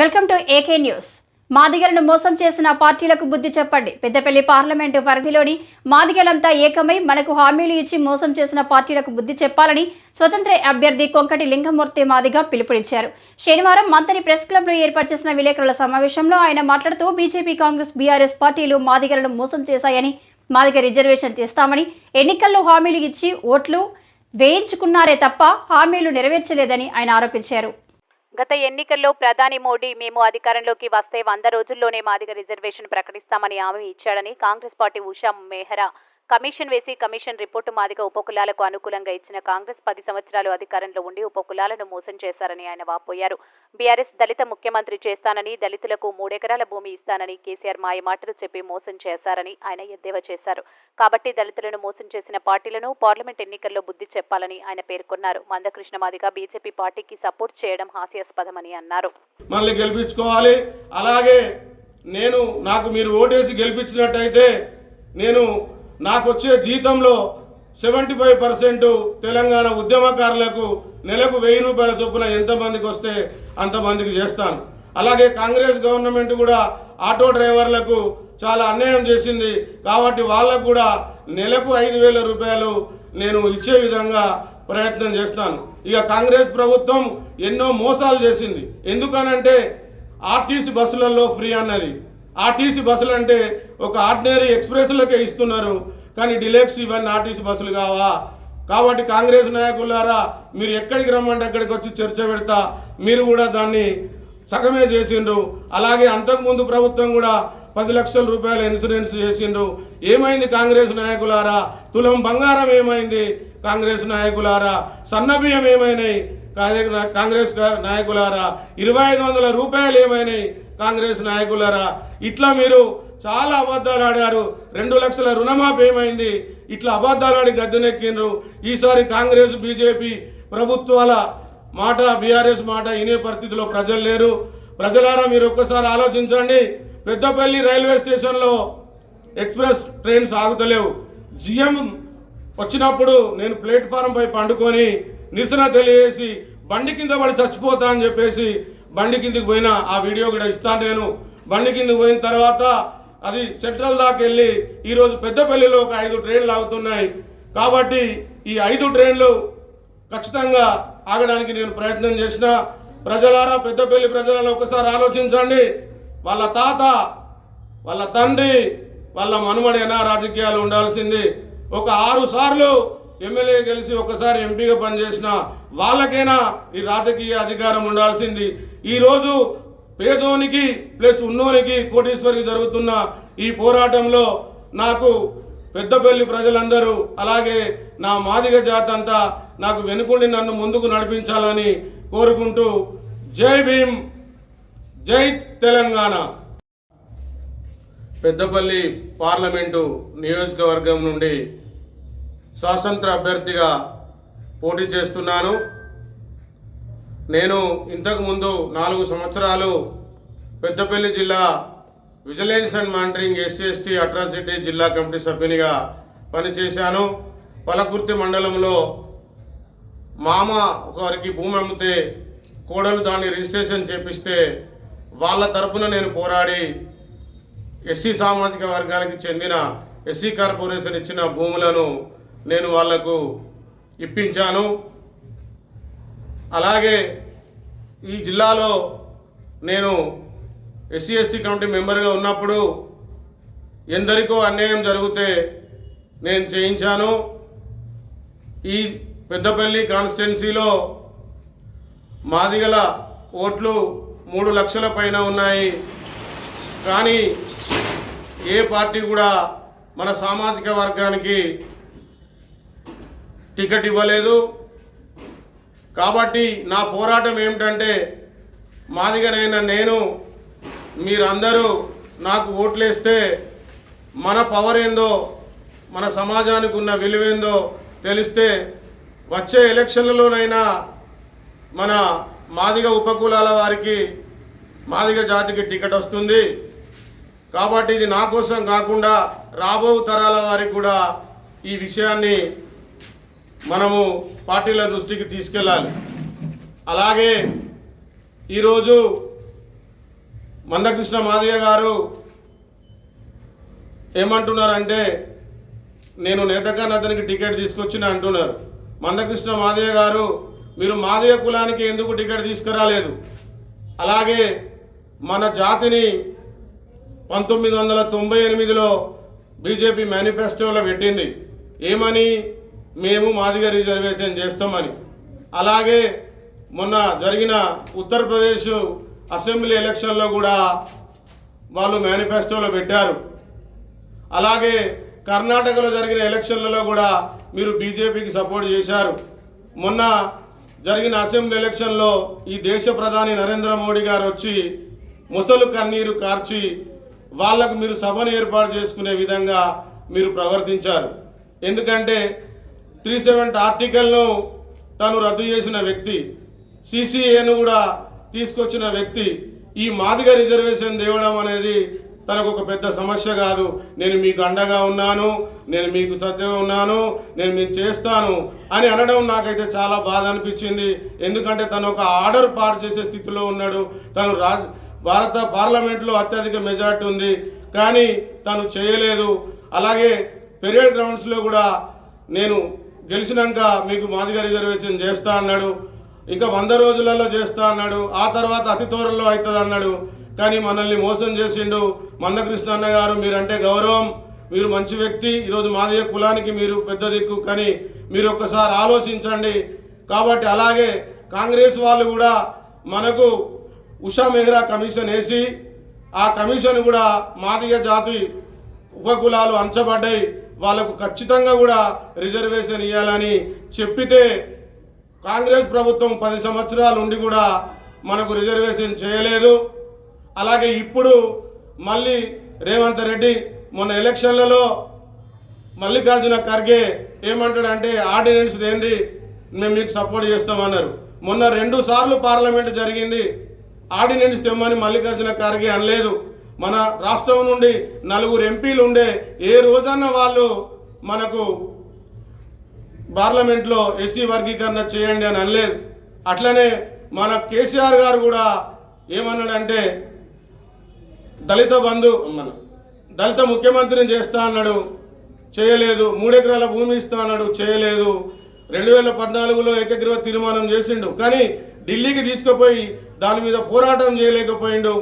Welcome to AK news. మాదిగలను మోసం చేసిన పార్టీలకు బుద్ధి చెప్పండి. పెద్దపల్లి పార్లమెంటు పరిధిలోని మాదిగలంతా ఏకమై మనకు హామీలు ఇచ్చి మోసం చేసిన పార్టీలకు బుద్ధి చెప్పాలని స్వతంత్ర అభ్యర్థి కొంకటి లింగమూర్తి మాదిగ పిలుపునిచ్చారు. శనివారం మంతని ప్రెస్ క్లబ్లో ఏర్పాటు చేసిన విలేకరుల సమావేశంలో ఆయన మాట్లాడుతూ బీజేపీ కాంగ్రెస్ బీఆర్ఎస్ పార్టీలు మాదిగలను మోసం చేశాయని మాదిగ రిజర్వేషన్ చేస్తామని ఎన్నికల్లో హామీలు ఇచ్చి ఓట్లు వేయించుకున్నారే తప్ప హామీలు నెరవేర్చలేదని ఆయన ఆరోపించారు. గత ఎన్నికల్లో ప్రధాని మోడీ మేము అధికారంలోకి వస్తే వంద రోజుల్లోనే మాదిగ రిజర్వేషన్ ప్రకటిస్తామని హామీ ఇచ్చాడని Congress party Usha Mehra commission వేసి కమిషన్ రిపోర్టు మాదిగా ఉపకులాలకు అనుకూలంగా ఇచ్చిన కాంగ్రెస్ పది సంవత్సరాలు అధికారంలో ఉండి ఉపకులాలను మోసం చేశారని ఆయన వాపోయారు. బీఆర్ఎస్ దళిత ముఖ్యమంత్రి చేస్తానని దళితులకు మూడెకరాల భూమి ఇస్తానని కేసీఆర్ మాయ మాటలు చెప్పి మోసం చేశారని ఆయన ఎద్దేవా చేశారు. కాబట్టి దళితులను మోసం చేసిన పార్టీలను పార్లమెంట్ ఎన్నికల్లో బుద్ధి చెప్పాలని ఆయన పేర్కొన్నారు. మందకృష్ణ మాదిగా బీజేపీ పార్టీకి సపోర్ట్ చేయడం హాస్యాస్పదమని అన్నారు. గెలిపించుకోవాలి. అలాగే నేను నాకు మీరు ఓటేసి గెలిపించినట్టయితే నేను నాకు వచ్చే జీతంలో సెవెంటీ ఫైవ్ పర్సెంట్ తెలంగాణ ఉద్యమకారులకు నెలకు వెయ్యి రూపాయల చొప్పున ఎంతమందికి వస్తే అంతమందికి చేస్తాను. అలాగే కాంగ్రెస్ గవర్నమెంట్ కూడా ఆటో డ్రైవర్లకు చాలా అన్యాయం చేసింది. కాబట్టి వాళ్ళకు కూడా నెలకు ఐదు వేల రూపాయలు నేను ఇచ్చే విధంగా ప్రయత్నం చేస్తాను. ఇక కాంగ్రెస్ ప్రభుత్వం ఎన్నో మోసాలు చేసింది. ఎందుకనంటే ఆర్టీసీ బస్సులలో ఫ్రీ అన్నది. ఆర్టీసీ బస్సులు అంటే ఒక ఆర్డినరీ ఎక్స్ప్రెస్లకే ఇస్తున్నారు. కానీ డిలెక్స్ ఇవన్నీ ఆర్టీసీ బస్సులు కావా? కాబట్టి కాంగ్రెస్ నాయకులారా మీరు ఎక్కడికి రమ్మంటే అక్కడికి వచ్చి చర్చ పెడతా. మీరు కూడా దాన్ని సగమే చేసిండ్రు. అలాగే అంతకుముందు ప్రభుత్వం కూడా పది లక్షల రూపాయల ఇన్సూరెన్స్ చేసిండ్రు. ఏమైంది కాంగ్రెస్ నాయకులారా? తులం బంగారం ఏమైంది కాంగ్రెస్ నాయకులారా? సన్నబియ్యం ఏమైనాయి కాంగ్రెస్ కాంగ్రెస్ నాయకులారా? ఇరవై ఐదు వందల రూపాయలు ఏమైనాయి కాంగ్రెస్ నాయకులారా? ఇట్లా మీరు చాలా అబద్ధాలు ఆడారు. రెండు లక్షల రుణమాఫీ ఏమైంది? ఇట్లా అబద్ధాలు ఆడి గద్దెనెక్కిండ్రు. ఈసారి కాంగ్రెస్ బీజేపీ ప్రభుత్వాల మాట బీఆర్ఎస్ మాట వినే పరిస్థితిలో ప్రజలు లేరు. ప్రజలారా మీరు ఒక్కసారి ఆలోచించండి. పెద్దపల్లి రైల్వే స్టేషన్లో ఎక్స్ప్రెస్ ట్రైన్ సాగుతలేవు. జిఎం వచ్చినప్పుడు నేను ప్లాట్ఫారం పై పండుకొని నిరసన తెలియజేసి బండి కింద పడి చచ్చిపోతా అని చెప్పేసి బండి కిందకి పోయిన ఆ వీడియో కూడా ఇస్తాను నేను. బండి కింద పోయిన తర్వాత అది సెంట్రల్ దాకా వెళ్ళి ఈరోజు పెద్దపల్లిలో ఒక ఐదు ట్రైన్లు ఆగుతున్నాయి. కాబట్టి ఈ ఐదు ట్రైన్లు ఖచ్చితంగా ఆగడానికి నేను ప్రయత్నం చేసిన. ప్రజలారా పెద్దపల్లి ప్రజలను ఒకసారి ఆలోచించండి. వాళ్ళ తాత వాళ్ళ తండ్రి వాళ్ళ మనుమడైనా రాజకీయాలు ఉండాల్సింది. ఒక ఆరు సార్లు ఎమ్మెల్యే గెలిచి ఒకసారి ఎంపీగా పనిచేసిన వాళ్ళకైనా ఈ రాజకీయ అధికారం ఉండాల్సింది. ఈరోజు పేదోనికి ప్లస్ ఉన్నోనికి కోటీశ్వరికి జరుగుతున్న ఈ పోరాటంలో నాకు పెద్దపల్లి ప్రజలందరూ అలాగే నా మాదిగ జాతి అంతా నాకు వెనుకుండి నన్ను ముందుకు నడిపించాలని కోరుకుంటూ జై భీమ్ జై తెలంగాణ. పెద్దపల్లి పార్లమెంటు నియోజకవర్గం నుండి స్వాతంత్ర అభ్యర్థిగా పోటీ చేస్తున్నాను. నేను ఇంతకుముందు నాలుగు సంవత్సరాలు పెద్దపల్లి జిల్లా vigilance and monitoring SC ST atrocity జిల్లా కమిటీ సభ్యునిగా పనిచేశాను. పలకుర్తి మండలంలో మామ ఒకరికి భూమి అమ్మితే కోడలు దాన్ని రిజిస్ట్రేషన్ చేపిస్తే వాళ్ళ తరపున నేను పోరాడి ఎస్సీ సామాజిక వర్గానికి చెందిన ఎస్సీ కార్పొరేషన్ ఇచ్చిన భూములను నేను వాళ్ళకు ఇప్పించాను. అలాగే ఈ జిల్లాలో నేను ఎస్సీ ఎస్టీ కమిటీ మెంబర్గా ఉన్నప్పుడు ఎందరికో అన్యాయం జరిగితే నేను చేయించాను. ఈ పెద్దపల్లి కాన్స్టిట్యున్సీలో మాదిగల ఓట్లు మూడు లక్షల పైన ఉన్నాయి. కానీ ఏ పార్టీ కూడా మన సామాజిక వర్గానికి టికెట్ ఇవ్వలేదు. కాబట్టి నా పోరాటం ఏమిటంటే మాదిగనైన నేను మీరందరూ నాకు ఓట్లేస్తే మన పవర్ ఏందో మన సమాజానికి ఉన్న విలువేందో తెలిస్తే వచ్చే ఎలక్షన్లలోనైనా మన మాదిగ ఉపకులాల వారికి మాదిగ జాతికి టికెట్ వస్తుంది. కాబట్టి ఇది నా కోసం కాకుండా రాబో తరాల వారికి కూడా ఈ విషయాన్ని మనము పార్టీల దృష్టికి తీసుకెళ్ళాలి. అలాగే ఈరోజు మందకృష్ణ మాదయ్య గారు ఏమంటున్నారంటే నేను నేతగాని అతనికి టికెట్ తీసుకొచ్చిన అంటున్నారు. మందకృష్ణ మాదయ్య గారు మీరు మాదయ్య కులానికి ఎందుకు టికెట్ తీసుకురాలేదు? అలాగే మన జాతిని పంతొమ్మిది వందల తొంభై ఎనిమిదిలో బీజేపీ మేనిఫెస్టోలో పెట్టింది. ఏమని? మేము మాదిగ రిజర్వేషన్ చేస్తామని. అలాగే మొన్న జరిగిన ఉత్తరప్రదేశ్ అసెంబ్లీ ఎలక్షన్లో కూడా వాళ్ళు మేనిఫెస్టోలో పెట్టారు. అలాగే కర్ణాటకలో జరిగిన ఎలక్షన్లలో కూడా మీరు బీజేపీకి సపోర్ట్ చేశారు. మొన్న జరిగిన అసెంబ్లీ ఎలక్షన్లో ఈ దేశ ప్రధాని నరేంద్ర మోడీ గారు వచ్చి ముసలు కన్నీరు కార్చి వాళ్ళకు మీరు సభను ఏర్పాటు చేసుకునే విధంగా మీరు ప్రవర్తించారు. ఎందుకంటే త్రీ సెవెంటీ ఆర్టికల్ను తను రద్దు చేసిన వ్యక్తి సిసిఏను కూడా తీసుకొచ్చిన వ్యక్తి ఈ మాదిగ రిజర్వేషన్ తేవడం అనేది తనకు ఒక పెద్ద సమస్య కాదు. నేను మీకు అండగా ఉన్నాను నేను మీకు సత్యంగా ఉన్నాను నేను మీకు చేస్తాను అని అనడం నాకైతే చాలా బాధ అనిపించింది. ఎందుకంటే తను ఒక ఆర్డర్ పాడు చేసే స్థితిలో ఉన్నాడు. తను రా భారత పార్లమెంట్లో అత్యధిక మెజార్టీ ఉంది కానీ తను చేయలేదు. అలాగే పెరియడ్ గ్రౌండ్స్లో కూడా నేను గెలిచినాక మీకు మాదిగ రిజర్వేషన్ చేస్తా అన్నాడు. ఇంకా వంద రోజులలో చేస్తా అన్నాడు. ఆ తర్వాత అతి త్వరలో అవుతుంది అన్నాడు. కానీ మనల్ని మోసం చేసిండు మందకృష్ణ అన్న గారు. మీరంటే గౌరవం. మీరు మంచి వ్యక్తి. ఈరోజు మాదిగ కులానికి మీరు పెద్ద దిక్కు. కానీ మీరు ఒక్కసారి ఆలోచించండి. కాబట్టి అలాగే కాంగ్రెస్ వాళ్ళు కూడా మనకు ఉషా మెహ్రా కమిషన్ వేసి ఆ కమిషన్ కూడా మాదిగ జాతి ఉపకులాలు అంచబడ్డాయి. వాళ్ళకు ఖచ్చితంగా కూడా రిజర్వేషన్ ఇవ్వాలని చెప్పితే కాంగ్రెస్ ప్రభుత్వం పది సంవత్సరాలు ఉండి కూడా మనకు రిజర్వేషన్ చేయలేదు. అలాగే ఇప్పుడు మళ్ళీ రేవంత్ రెడ్డి మొన్న ఎలక్షన్లలో మల్లికార్జున ఖర్గే ఏమంటాడంటే ఆర్డినెన్స్ దేండి మేము మీకు సపోర్ట్ చేస్తామన్నారు. మొన్న రెండు సార్లు పార్లమెంట్ జరిగింది ఆర్డినెన్స్ తెమ్మని మల్లికార్జున ఖర్గే అనలేదు. మన రాష్ట్రం నుండి నలుగురు ఎంపీలు ఉండే ఏ రోజన్న వాళ్ళు మనకు పార్లమెంట్లో ఎస్సీ వర్గీకరణ చేయండి అని అనలేదు. అట్లనే మన కేసీఆర్ గారు కూడా ఏమన్నాడంటే దళిత బంధు మన దళిత ముఖ్యమంత్రిని చేస్తా అన్నాడు చేయలేదు. మూడెకరాల భూమి ఇస్తా అన్నాడు చేయలేదు. రెండు వేల పద్నాలుగులో ఏకగ్రీవ తీర్మానం చేసిండు. కానీ ఢిల్లీకి తీసుకుపోయి దాని మీద పోరాటం చేయలేకపోయిండు.